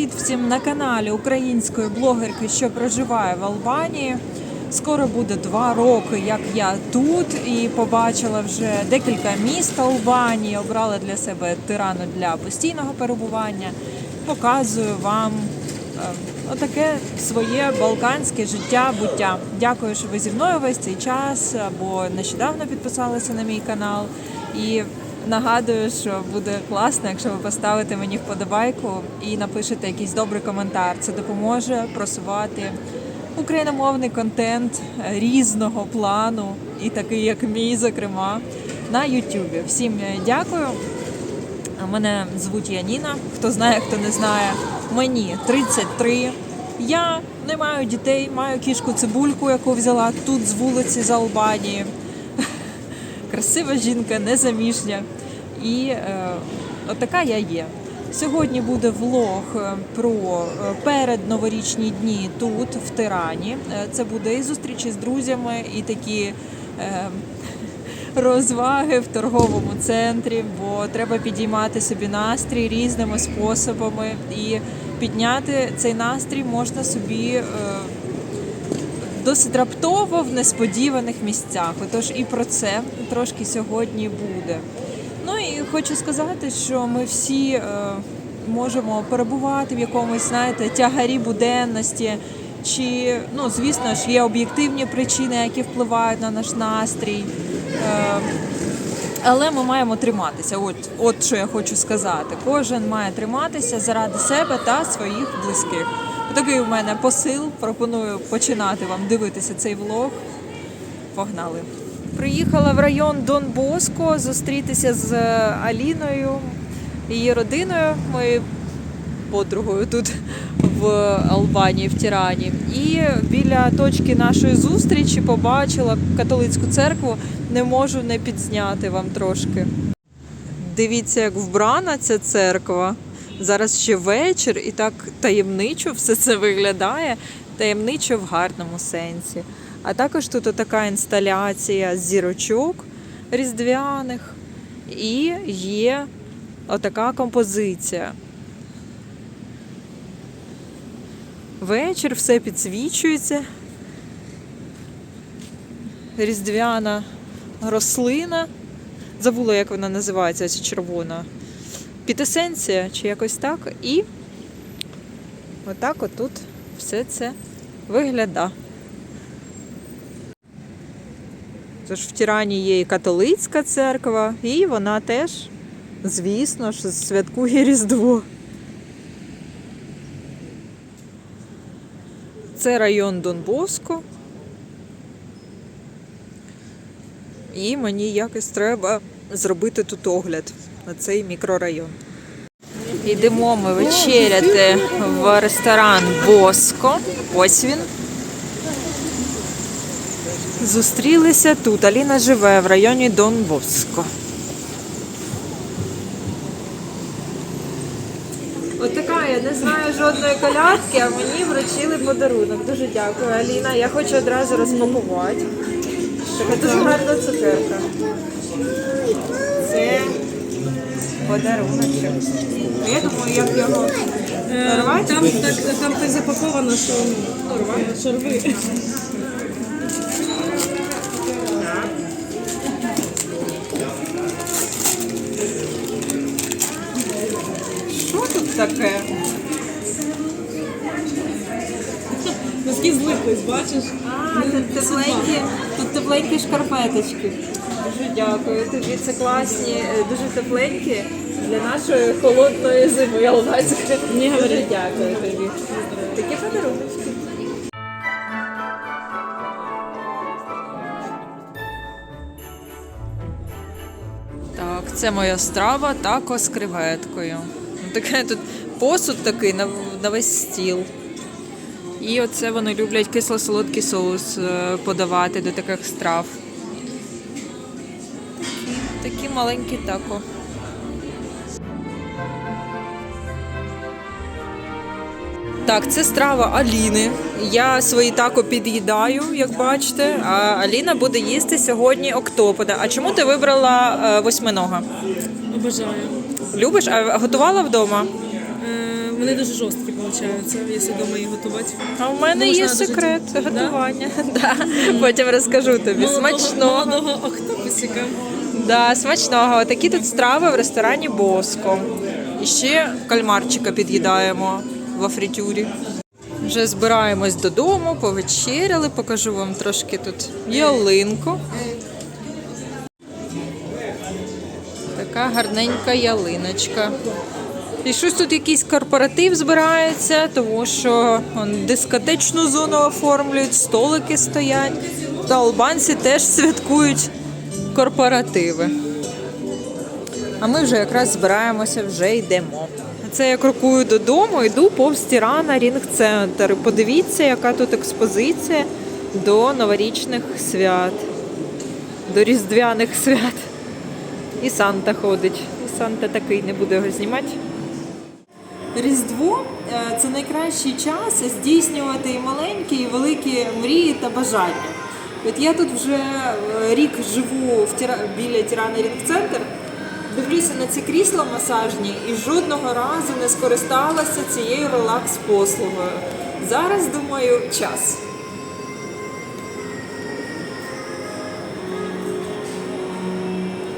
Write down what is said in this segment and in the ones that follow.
Привіт всім на каналі української блогерки, що проживає в Албанії. Скоро буде два роки, як я тут, і побачила вже декілька міст Албанії. Обрала для себе тирану для постійного перебування. Показую вам е, отаке своє балканське життя, буття. Дякую, що ви зі мною весь цей час або нещодавно підписалися на мій канал. І Нагадую, що буде класно, якщо ви поставите мені вподобайку і напишете якийсь добрий коментар. Це допоможе просувати україномовний контент різного плану, і такий, як мій, зокрема, на Ютубі. Всім дякую. Мене звуть Яніна. Хто знає, хто не знає. Мені 33. Я не маю дітей, маю кішку цибульку, яку взяла тут з вулиці з Албанії красива жінка, незаміжня. І е, отака я є. Сьогодні буде влог е, про е, передноворічні дні тут, в Тирані. Е, Це буде і зустрічі з друзями, і такі е, розваги в торговому центрі, бо треба підіймати собі настрій різними способами. І підняти цей настрій можна собі. е, досить раптово в несподіваних місцях. Отож і про це трошки сьогодні буде. Ну і хочу сказати, що ми всі е, можемо перебувати в якомусь, знаєте, тягарі буденності. Чи ну звісно ж є об'єктивні причини, які впливають на наш настрій. Е, але ми маємо триматися. От, от що я хочу сказати. Кожен має триматися заради себе та своїх близьких. Такий у мене посил. Пропоную починати вам дивитися цей влог. Погнали. Приїхала в район Дон Боско зустрітися з Аліною, її родиною, моєю подругою тут в Албанії, в Тірані. І біля точки нашої зустрічі побачила католицьку церкву. Не можу не підзняти вам трошки. Дивіться, як вбрана ця церква. Зараз ще вечір, і так таємничо все це виглядає. Таємничо в гарному сенсі. А також тут така інсталяція зірочок різдвяних. І є отака композиція. Вечір все підсвічується. Різдвяна рослина. Забула, як вона називається, ця червона. Пітесенція чи якось так. І отак отут все це виглядає. Тож в Тірані є і католицька церква, і вона теж, звісно ж, святкує Різдво. Це район Донбоско. І мені якось треба зробити тут огляд цей мікрорайон. Йдемо ми вечеряти в ресторан Боско. Ось він. Зустрілися тут. Аліна живе в районі Дон Боско. От така, я не знаю жодної колядки, а мені вручили подарунок. Дуже дякую, Аліна. Я хочу одразу розпакувати. Така дуже гарна цукерка. Подарунок. Я думаю, як його рвати. Там так там так запаковано, що ну, що рви. Що тут таке? Носки злиплись, бачиш? А, тут тепленькі, тут тепленькі шкарпеточки. Дуже дякую тобі. Це класні, е, дуже тепленькі для нашої холодної зими албанської. Ні, Дуже говори. дякую тобі. Такі подарунки. Так, це моя страва тако з креветкою. Ну, Таке тут посуд такий на, на весь стіл. І оце вони люблять кисло-солодкий соус е, подавати до таких страв. Такі, такі маленькі тако. Так, це страва Аліни. Я свої тако під'їдаю, як бачите. А Аліна буде їсти сьогодні октопода. А чому ти вибрала е, восьминога? Обожаю. Любиш? А готувала вдома? Е, Вони дуже жорсткі получаються, якщо вдома їх готувати. А в мене Можна є секрет Да? готування. Да. Потім розкажу тобі. Смачного. Молодого октопусика. Да, смачного. Такі тут страви в ресторані Боско. І ще кальмарчика під'їдаємо в фритюрі. Вже збираємось додому, повечеряли, покажу вам трошки тут ялинку. Така гарненька ялиночка. І щось тут якийсь корпоратив збирається, тому що он, дискотечну зону оформлюють, столики стоять. Та албанці теж святкують корпоративи. А ми вже якраз збираємося, вже йдемо. Це я крокую додому, йду повз Тірана Рінг-центр. Подивіться, яка тут експозиція до новорічних свят, до різдвяних свят. І Санта ходить. І Санта такий не буде його знімати. Різдво е, це найкращий час здійснювати і маленькі, і великі мрії та бажання. От я тут вже е, рік живу в Тіра... біля Тірана Рінг-центр, дивлюся на ці крісла масажні і жодного разу не скористалася цією релакс-послугою. Зараз думаю, час.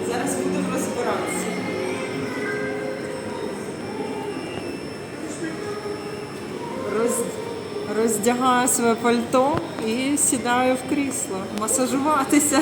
Зараз будемо розбиратися. Роз... Роздягаю своє пальто і сідаю в крісло. Масажуватися.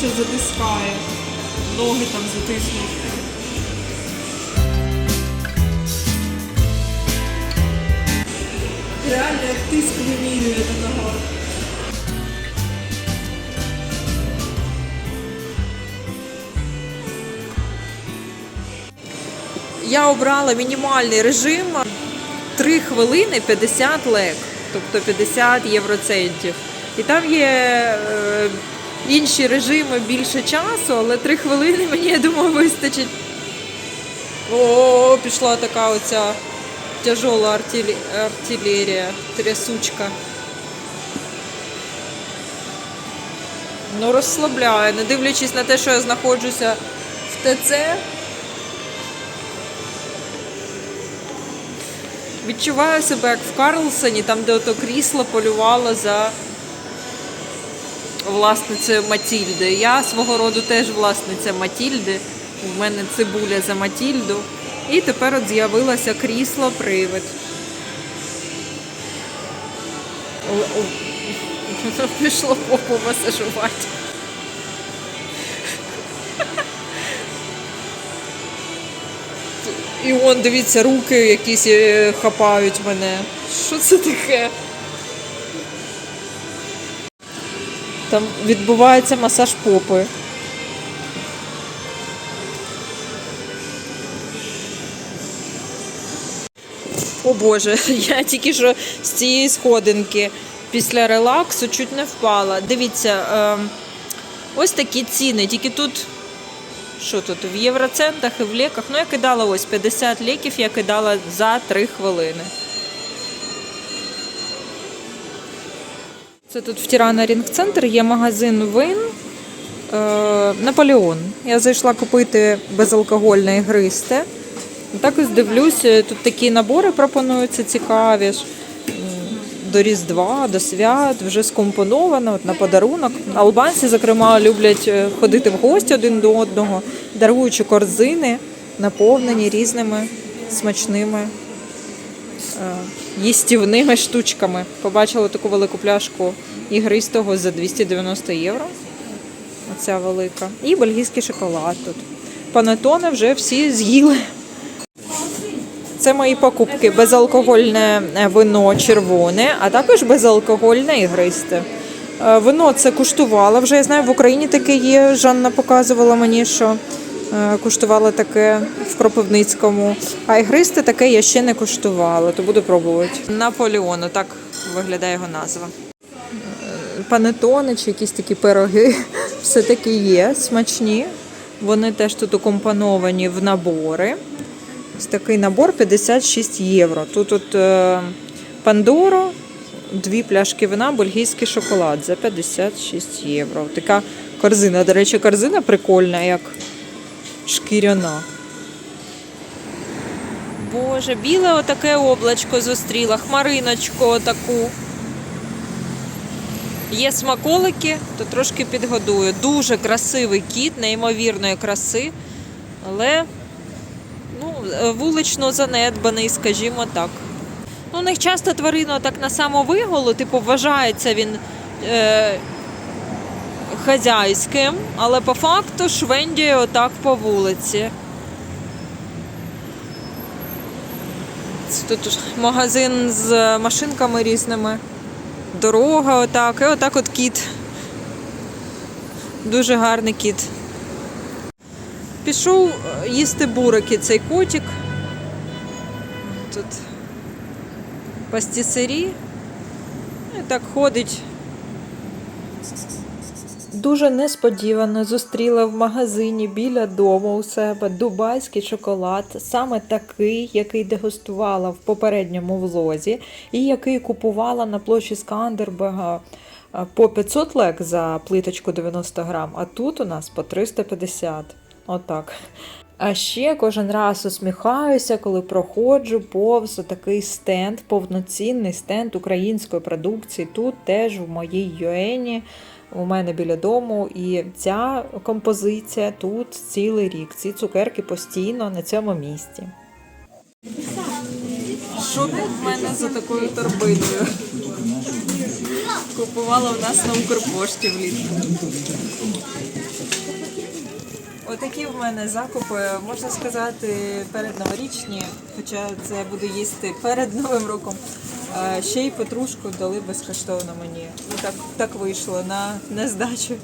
Глибше затискає. Ноги там затиснуть. Реально як тиск вимірює до нога. Я обрала мінімальний режим 3 хвилини 50 лек, тобто 50 євроцентів. І там є е, інші режими більше часу, але 3 хвилини мені, я думаю, вистачить. О, пішла така оця тяжола артилі... артилерія, трясучка. Ну, розслабляє, не дивлячись на те, що я знаходжуся в ТЦ. Відчуваю себе як в Карлсоні, там, де ото крісло полювало за власницею Матільди. Я свого роду теж власниця Матільди. У мене цибуля за Матільду. І тепер от з'явилося крісло привид. Воно пішло попу масажувати. І он, дивіться, руки якісь е, хапають мене. Що це таке? Там відбувається масаж попи. О Боже, я тільки що з цієї сходинки після релаксу чуть не впала. Дивіться, е, ось такі ціни, тільки тут що тут в євроцентах і в ліках. Ну, я кидала ось 50 ліків, я кидала за 3 хвилини. Це тут в Тірана Рінг Центр є магазин вин е, Наполеон. Я зайшла купити безалкогольне ігристе. Так ось дивлюся, тут такі набори пропонуються цікаві. ж. До Різдва, до свят, вже скомпоновано от на подарунок. Албанці, зокрема, люблять е, ходити в гості один до одного, даруючи корзини, наповнені різними смачними е, їстівними штучками. Побачила таку велику пляшку ігристого за 290 євро. Оця велика. І бельгійський шоколад тут. Панетони вже всі з'їли. Це мої покупки. Безалкогольне е, вино червоне, а також безалкогольне ігристе. Е, Вино це куштувала. Вже я знаю, в Україні таке є. Жанна показувала мені, що е, куштувала таке в Кропивницькому. А ігристе таке я ще не куштувала, то буду пробувати. Наполеон, так виглядає його назва. Е, Панетони чи якісь такі пироги все-таки є, смачні. Вони теж тут укомпоновані в набори. Ось такий набор 56 євро. Тут от е, Пандоро, дві пляшки вина, бельгійський шоколад за 56 євро. Така корзина. До речі, корзина прикольна, як шкіряна. Боже, біле отаке облачко зустріла, хмариночку отаку. Є смаколики, то трошки підгодую. Дуже красивий кіт, неймовірної краси, але ну, е, вулично занедбаний, скажімо так. Ну, у них часто тварина так на самовиголу, типу, вважається він е, хазяйським, але по факту швендіє отак по вулиці. Тут магазин з машинками різними. Дорога отак, і отак от кіт. Дуже гарний кіт. Пішов е, їсти бурики цей котик. Тут пастісері. І так ходить. Дуже несподівано зустріла в магазині біля дому у себе дубайський шоколад, саме такий, який дегустувала в попередньому влозі, і який купувала на площі Скандербега по 500 лек за плиточку 90 грам, а тут у нас по 350. Отак. А ще кожен раз усміхаюся, коли проходжу повз такий стенд, повноцінний стенд української продукції. Тут теж в моїй юені, у мене біля дому. І ця композиція тут цілий рік. Ці цукерки постійно на цьому місці. Що тут в мене за такою торбиною? Купувала в нас на Укрпошті влітку. Отакі в мене закупи, можна сказати, передноворічні, хоча це буду їсти перед Новим роком. Е, Ще й петрушку дали безкоштовно мені. Ну так, так вийшло на, на здачу.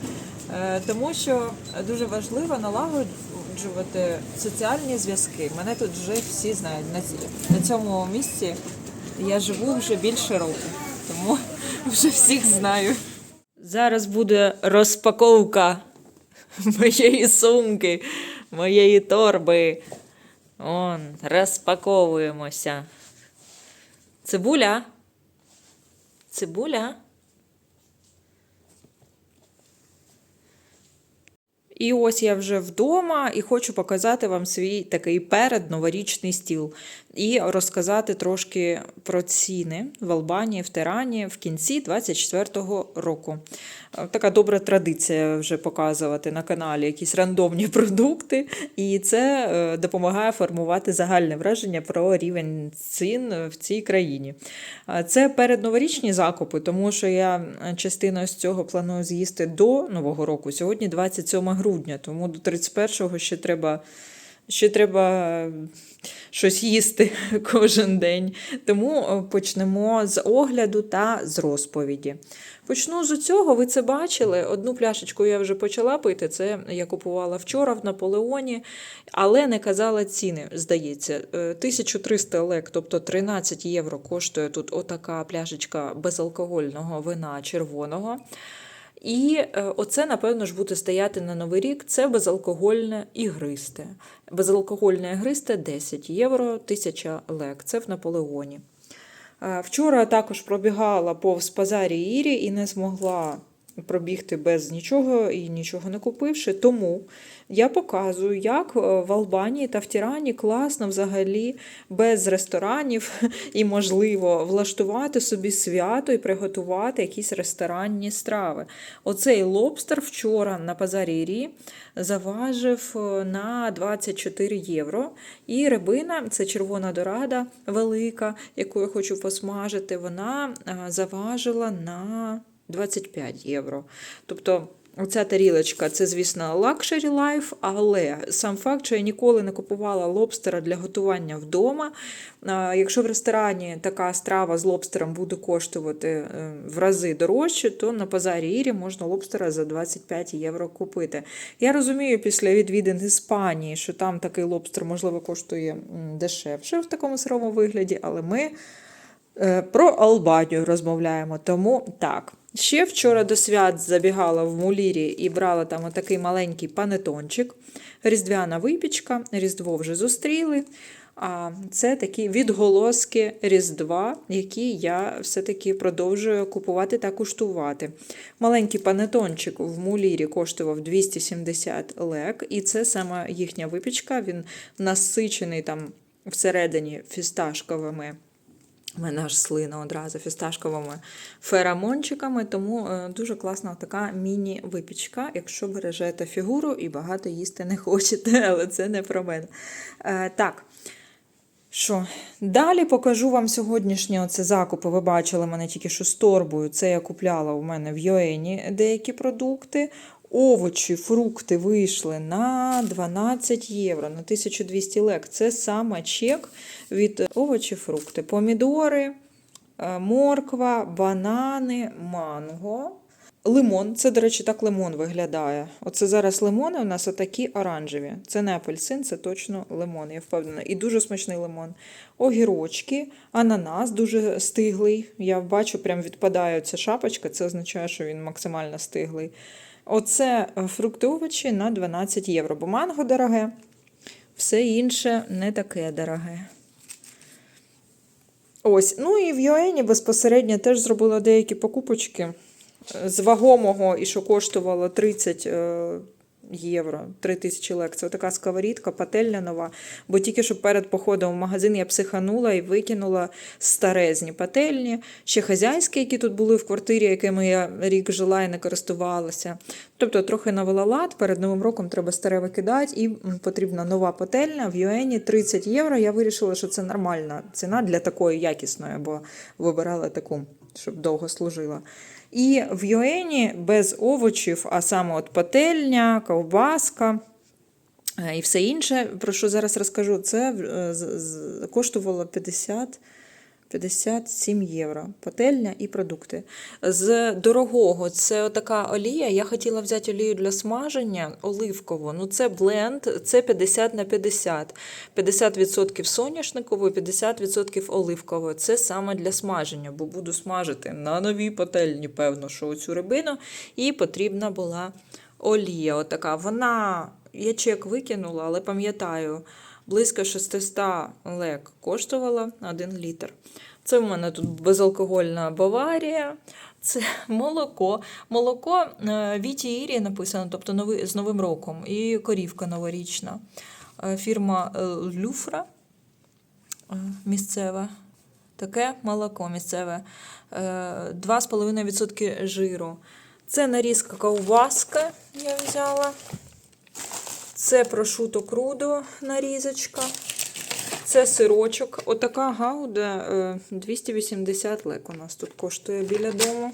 Е, Тому що дуже важливо налагоджувати соціальні зв'язки. Мене тут вже всі знають. На, на цьому місці я живу вже більше року, тому вже всіх знаю. Зараз буде розпаковка моєї сумки, моєї торби. Он, розпаковуємося. Цибуля. Цибуля. І ось я вже вдома і хочу показати вам свій такий передноворічний стіл і розказати трошки про ціни в Албанії, в Тирані в кінці 24-го року. Е, Така добра традиція вже показувати на каналі якісь рандомні продукти, і це е, допомагає формувати загальне враження про рівень цін в цій країні. А Це передноворічні закупи, тому що я е, частину з цього планую з'їсти до Нового року. Сьогодні 27 грудня, тому до 31-го ще треба. Ще треба е, щось їсти кожен день. Тому е, почнемо з огляду та з розповіді. Почну з цього, ви це бачили. Одну пляшечку я вже почала пити. Це я купувала вчора в Наполеоні, але не казала ціни, здається. Е, 1300 лек, тобто 13 євро коштує тут отака пляшечка безалкогольного вина червоного. І е, оце, напевно ж, буде стояти на Новий рік. Це безалкогольне ігристе. Безалкогольне ігристе 10 євро, 1000 лек. Це в Наполеоні. Е, Вчора також пробігала повз Пазарі Ірі і не змогла пробігти без нічого і нічого не купивши. Тому я показую, як е, в Албанії та в Тірані класно взагалі без ресторанів і, можливо, влаштувати собі свято і приготувати якісь ресторанні страви. Оцей лобстер вчора на базарі Рі заважив е, на 24 євро. І рибина, це червона дорада велика, яку я хочу посмажити, вона е, заважила на 25 євро. Тобто. Оця тарілочка це, звісно, лакшері лайф, але сам факт, що я ніколи не купувала лобстера для готування вдома. Якщо в ресторані така страва з лобстером буде коштувати е, в рази дорожче, то на базарі Ірі можна лобстера за 25 євро купити. Я розумію після відвідин Іспанії, що там такий лобстер, можливо, коштує дешевше в такому сирому вигляді, але ми про Албанію розмовляємо. Тому так. Ще вчора до свят забігала в Мулірі і брала там отакий маленький панетончик. Різдвяна випічка, Різдво вже зустріли. А це такі відголоски Різдва, які я все-таки продовжую купувати та куштувати. Маленький панетончик в Мулірі коштував 270 лек, і це саме їхня випічка. Він насичений там всередині фісташковими. У мене аж слина одразу фісташковими феромончиками, тому е, дуже класна така міні-випічка, якщо бережете фігуру і багато їсти не хочете, але це не про мене. Е, так. Що? Далі покажу вам сьогоднішні оце закупи. Ви бачили мене тільки що з торбою. Це я купляла у мене в Йоені деякі продукти. Овочі, фрукти вийшли на 12 євро, на 1200 лек. Це саме чек від овочі, фрукти. Помідори, е, морква, банани, манго. Лимон, це, до речі, так лимон виглядає. Оце зараз лимони у нас отакі оранжеві. Це не апельсин, це точно лимон, я впевнена. І дуже смачний лимон. Огірочки, ананас дуже стиглий. Я бачу, прям відпадає ця шапочка, це означає, що він максимально стиглий. Оце е, фрукти овочі на 12 євро, бо манго дороге, все інше не таке дороге.Ось, ну і в Юені безпосередньо теж зробила деякі покупочки е, з вагомого і що коштувало 30 е, євро, 3 тисячі лек. Це така сковорідка, пательня нова. Бо тільки що перед походом в магазин я психанула і викинула старезні пательні, ще хазяйські, які тут були в квартирі, якими я рік жила і не користувалася. Тобто трохи навела лад, перед новим роком треба старе викидати, і потрібна нова пательня в Юені 30 євро. Я вирішила, що це нормальна ціна для такої якісної, бо вибирала таку, щоб довго служила. І в Юені без овочів, а саме от пательня, ковбаска. е, І все інше, про що зараз розкажу, це е, коштувало 50, 57 євро. Пательня і продукти. З дорогого це така олія. Я хотіла взяти олію для смаження оливкову. Ну це бленд, це 50 на 50. 50% соняшникової, 50% оливкової. Це саме для смаження, бо буду смажити на новій пательні, певно, що оцю рибину. І потрібна була олія. Отака. Вона, я чек викинула, але пам'ятаю, близько 600 лек коштувала 1 літр. Це в мене тут безалкогольна Баварія, це молоко. Молоко е, Віті Ірі написано, тобто нови, з Новим роком, і корівка новорічна. Е, Фірма е, Люфра місцева. Таке молоко місцеве. Е, 2,5% жиру. Це нарізка ковбаска я взяла. Це прошуто крудо нарізочка. Це сирочок. Отака гауда е, 280 лек у нас тут коштує біля дому.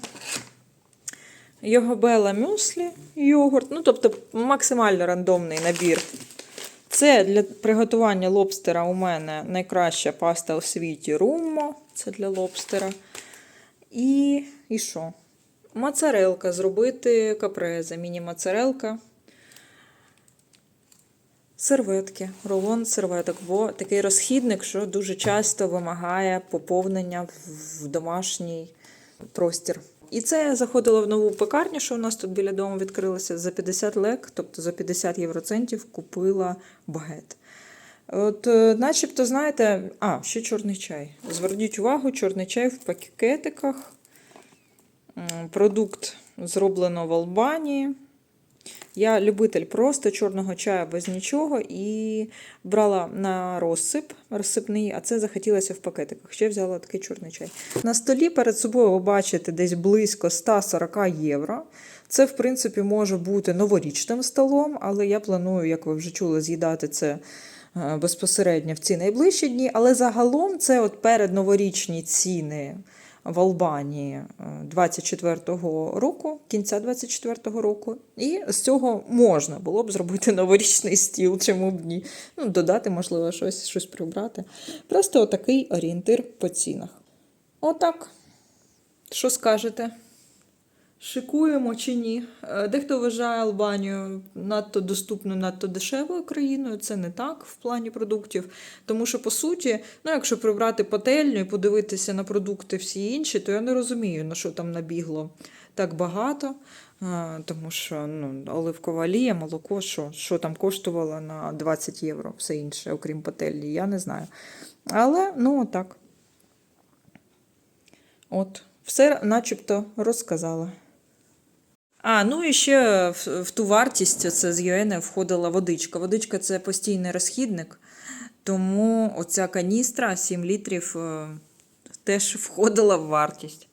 Йогобела мюслі, йогурт. Ну, тобто максимально рандомний набір. Це для приготування лобстера у мене найкраща паста у світі руммо. Це для лобстера. І, і що? Моцарелка. Зробити капрезе. Міні-моцарелка. Серветки, рулон серветок, бо такий розхідник, що дуже часто вимагає поповнення в домашній простір. І це я заходила в нову пекарню, що у нас тут біля дому відкрилася за 50 лек, тобто за 50 євроцентів купила багет. От, е, начебто, знаєте, а, ще чорний чай. Зверніть увагу, чорний чай в пакетиках. Продукт зроблено в Албанії. Я любитель просто чорного чаю без нічого і брала на розсип розсипний, а це захотілося в пакетиках. Ще взяла такий чорний чай. На столі перед собою ви бачите десь близько 140 євро. Це, в принципі, може бути новорічним столом, але я планую, як ви вже чули, з'їдати це е, безпосередньо в ці найближчі дні. Але загалом це от передноворічні ціни в Албанії е, 24-го року, кінця 24-го року. І з цього можна було б зробити новорічний стіл, чому б ні. Ну, додати, можливо, щось, щось прибрати. Просто отакий орієнтир по цінах. Отак. Що скажете? Шикуємо чи ні? Е, Дехто вважає Албанію надто доступною, надто дешевою країною. Це не так в плані продуктів. Тому що, по суті, ну, якщо прибрати пательню і подивитися на продукти всі інші, то я не розумію, на що там набігло так багато. Е, Тому що ну, оливкова олія, молоко, що, що там коштувало на 20 євро, все інше, окрім пательні, я не знаю. Але ну так. От, все начебто розказала. А, ну і ще в, в ту вартість це з ЮЕН входила водичка. Водичка це постійний розхідник, тому оця каністра 7 літрів е, теж входила в вартість.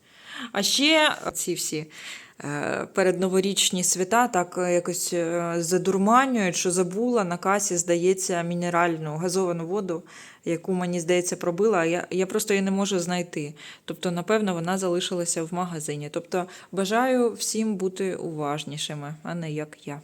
А ще ці всі передноворічні свята так е, якось е, задурманюють, що забула на касі, здається, мінеральну газовану воду, яку мені здається пробила. Я, я просто її не можу знайти. Тобто, напевно, вона залишилася в магазині. Тобто, бажаю всім бути уважнішими, а не як я.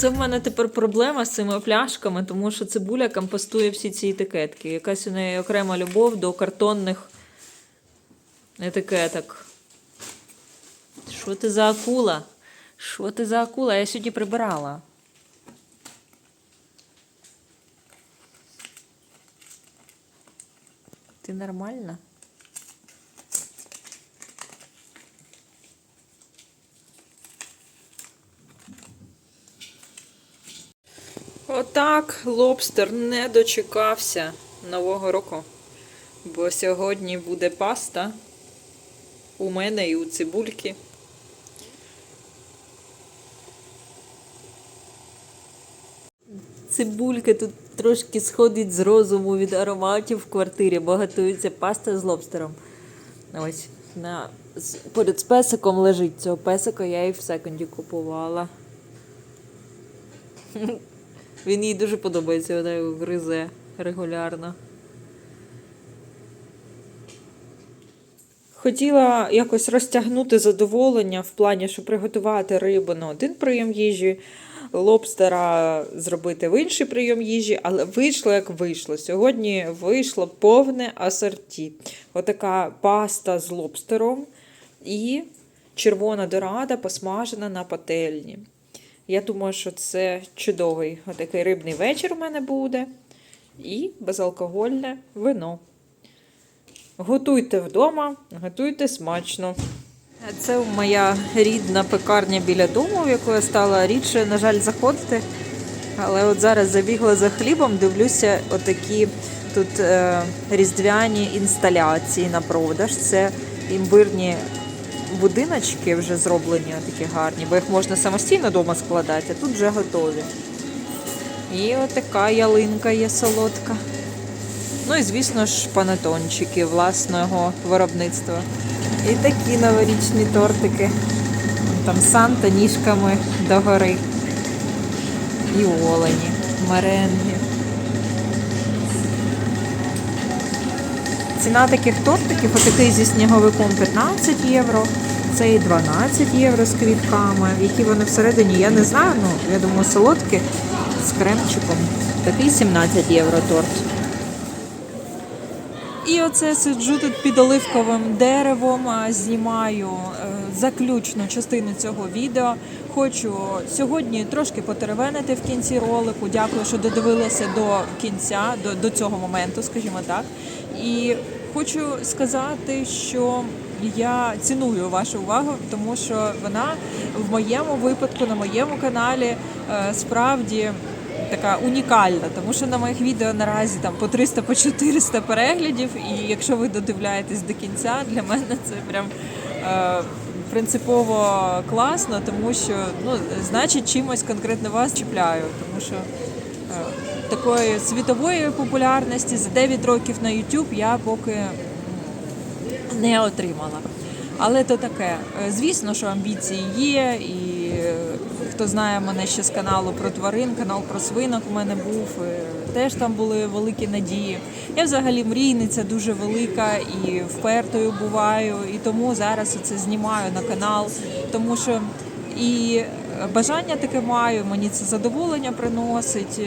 Це в мене тепер проблема з цими пляшками, тому що цибуля компостує всі ці етикетки. Якась у неї окрема любов до картонних етикеток. Що ти за акула? Що ти за акула? Я сьогодні прибирала. Ти нормальна? Отак лобстер не дочекався Нового року. Бо сьогодні буде паста у мене і у цибульки. Цибулька тут трошки сходить з розуму від ароматів в квартирі, бо готується паста з лобстером. Ось на, поряд з песиком лежить цього песика, я і в секунді купувала. Він їй дуже подобається, вона його гризе регулярно. Хотіла якось розтягнути задоволення в плані, щоб приготувати рибу на один прийом їжі, лобстера зробити в інший прийом їжі, але вийшло як вийшло. Сьогодні вийшло повне асорті. Отака паста з лобстером і червона дорада посмажена на пательні. Я думаю, що це чудовий отакий рибний вечір у мене буде. І безалкогольне вино. Готуйте вдома, готуйте смачно. Це моя рідна пекарня біля дому, в яку я стала рідше, на жаль, заходити. Але от зараз забігла за хлібом, дивлюся, отакі тут е, різдвяні інсталяції на продаж. Це імбирні будиночки вже зроблені, такі гарні, бо їх можна самостійно вдома складати, а тут вже готові. І отака ялинка є солодка. Ну і, звісно ж, панетончики власного виробництва. І такі новорічні тортики. Там Санта ніжками догори. І олені, меренги. Ціна таких тортиків, отакий зі сніговиком 15 євро, цей 12 євро з квітками. Які вони всередині, я не знаю, ну я думаю, солодкі з кремчиком. Такий 17 євро торт. І оце сиджу тут під оливковим деревом, знімаю е, заключну частину цього відео. Хочу сьогодні трошки потеревенити в кінці ролику. Дякую, що додивилися до кінця, до, до цього моменту, скажімо так. І хочу сказати, що я ціную вашу увагу, тому що вона в моєму випадку на моєму каналі е, справді така унікальна, тому що на моїх відео наразі там по 300 по 400 переглядів, і якщо ви додивляєтесь до кінця, для мене це прям. е, Принципово класно, тому що ну значить чимось конкретно вас чіпляю, тому що такої світової популярності за 9 років на YouTube я поки не отримала. Але то таке. Е, Звісно, що амбіції є, і е, хто знає мене ще з каналу про тварин, канал про свинок у мене був. е, Теж там були великі надії. Я взагалі мрійниця дуже велика і впертою буваю, і тому зараз це знімаю на канал, тому що і бажання таке маю, мені це задоволення приносить.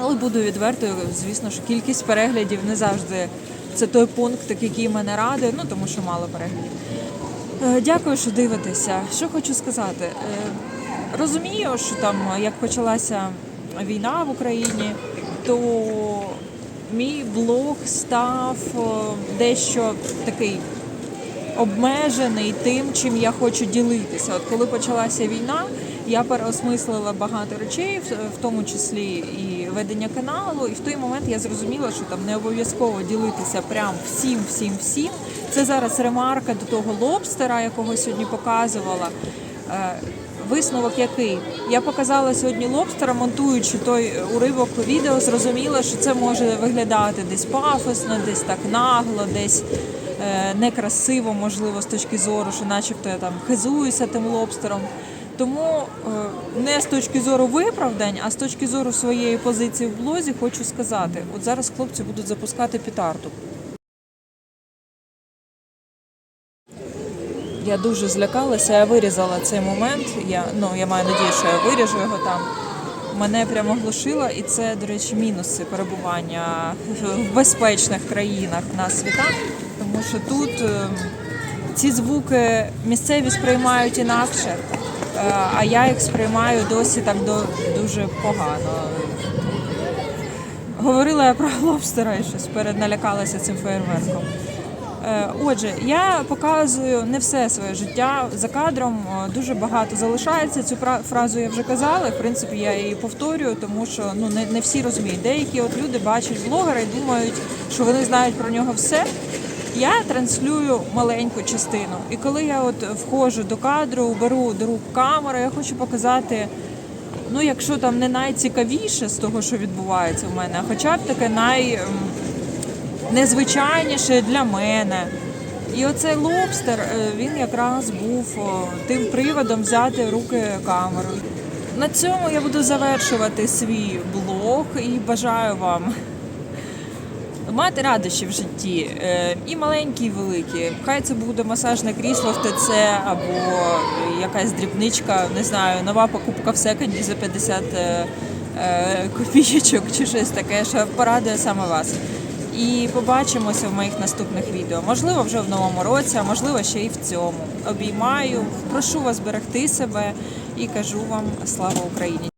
Але буду відвертою, звісно, що кількість переглядів не завжди це той пункт, який мене радує, ну тому що мало переглядів. Е, Дякую, що дивитеся. Що хочу сказати. Е, Розумію, що там як почалася війна в Україні, то мій блог став е, дещо такий обмежений тим, чим я хочу ділитися. От коли почалася війна, я переосмислила багато речей, в тому числі і ведення каналу. І в той момент я зрозуміла, що там не обов'язково ділитися прям всім, всім, всім. Це зараз ремарка до того лобстера, якого сьогодні показувала. Е, Висновок який? Я показала сьогодні лобстера, монтуючи той уривок відео, зрозуміла, що це може виглядати десь пафосно, десь так нагло, десь е, некрасиво, можливо, з точки зору, що начебто я там хизуюся тим лобстером. Тому е, не з точки зору виправдань, а з точки зору своєї позиції в блозі хочу сказати: от зараз хлопці будуть запускати пітарду. Я дуже злякалася, я вирізала цей момент. Я, ну, я маю надію, що я виріжу його там. Мене прямо глушило, і це, до речі, мінуси перебування в безпечних країнах на світах, тому що тут е, ці звуки місцеві сприймають інакше, а я їх сприймаю досі так до, дуже погано. Говорила я про лобстера і щось передналякалася цим феєрверком. Е, Отже, я показую не все своє життя за кадром. е, Дуже багато залишається. Цю фразу я вже казала. В принципі, я її повторюю, тому що ну не, не всі розуміють. Деякі от люди бачать блогера і думають, що вони знають про нього все. Я транслюю маленьку частину. І коли я от входжу до кадру, беру до рук камеру, я хочу показати. Ну, якщо там не найцікавіше з того, що відбувається в мене, а хоча б таке най. ем, для мене. І оцей лобстер е, він якраз був тим приводом взяти руки камеру. На цьому я буду завершувати свій блог і бажаю вам мати радощі в житті, е, і маленькі, і великі. Хай це буде масажне крісло в ТЦ або якась дрібничка, не знаю, нова покупка в секонді за 50 е, е, копійочок чи щось таке, що порадує саме вас. І побачимося в моїх наступних відео. Можливо, вже в новому році, а можливо, ще і в цьому. Обіймаю, прошу вас берегти себе і кажу вам слава Україні.